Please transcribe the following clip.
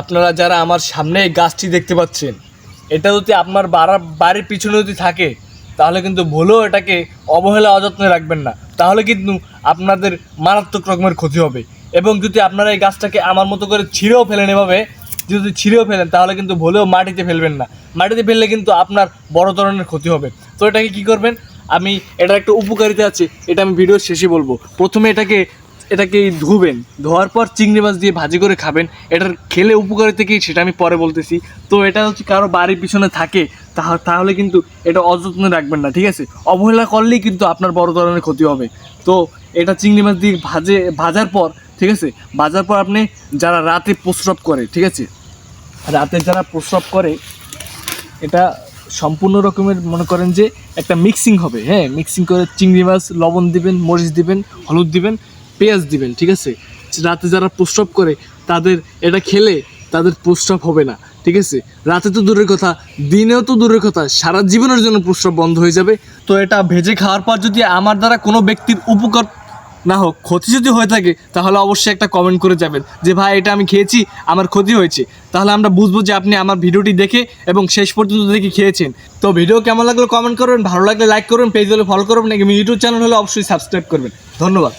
আপনারা যারা আমার সামনে এই গাছটি দেখতে পাচ্ছেন, এটা যদি আপনার বাড়ার বাড়ির পিছনে যদি থাকে, তাহলে কিন্তু ভুলেও এটাকে অবহেলা, অযত্নে রাখবেন না। তাহলে কিন্তু আপনাদের মারাত্মক রকমের ক্ষতি হবে। এবং যদি আপনারা এই গাছটাকে আমার মতো করে ছিঁড়েও ফেলেন এভাবে, যদি ছিঁড়েও ফেলেন, তাহলে কিন্তু ভুলেও মাটিতে ফেলবেন না। মাটিতে ফেললে কিন্তু আপনার বড় ধরনের ক্ষতি হবে। তো এটাকে কি করবেন? আমি এটার একটা উপকারিতা আছে, এটা আমি ভিডিওর শেষে বলব। প্রথমে এটাকে এটাকে ধুবেন, ধোয়ার পর চিংড়ি মাছ দিয়ে ভাজি করে খাবেন, এটার খেলে উপকারিতা কি সেটা আমি পরে বলতেছি। তো এটা হচ্ছে কারও বাড়ির পিছনে থাকে, তাহ- তাহলে কিন্তু এটা অযত্নে রাখবেন না, ঠিক আছে? অবহেলা করলেই কিন্তু আপনার বড় ধরনের ক্ষতি হবে। তো এটা চিংড়ি মাছ দিয়ে ভাজে, ভাজার পর, ঠিক আছে? ভাজার পর আপনি যারা রাতে প্রস্রাব করে, ঠিক আছে? রাতে যারা প্রস্রাব করে, এটা সম্পূর্ণ রকমের মনে করেন যে একটা মিক্সিং হবে হ্যাঁ? মিক্সিং করে চিংড়ি মাছ, লবণ দিবেন, মরিচ দিবেন, হলুদ দিবেন পেঁয়াজ দিবেন, ঠিক আছে? রাতে যারা প্রস্রাব করে, তাদের এটা খেলে তাদের প্রস্রাব হবে না, ঠিক আছে? রাতে তো দূরের কথা, দিনেও তো দূরের কথা, সারা জীবনের জন্য প্রস্রাব বন্ধ হয়ে যাবে। তো এটা ভেজে খাওয়ার পর যদি আমার দ্বারা কোনো ব্যক্তির উপকার না হোক, ক্ষতি যদি হয়ে থাকে, তাহলে অবশ্যই একটা কমেন্ট করে যাবেন যে, ভাই, এটা আমি খেয়েছি, আমার ক্ষতি হয়েছে। তাহলে আমরা বুঝব যে, আপনি আমার ভিডিওটি দেখে এবং শেষ পর্যন্ত দেখে খেয়েছেন। তো ভিডিও কেমন লাগল কমেন্ট করবেন, ভালো লাগলে লাইক করবেন পেজ হলে ফলো করবেন এবং ইউটিউব চ্যানেল হলে অবশ্যই সাবস্ক্রাইব করবেন। ধন্যবাদ।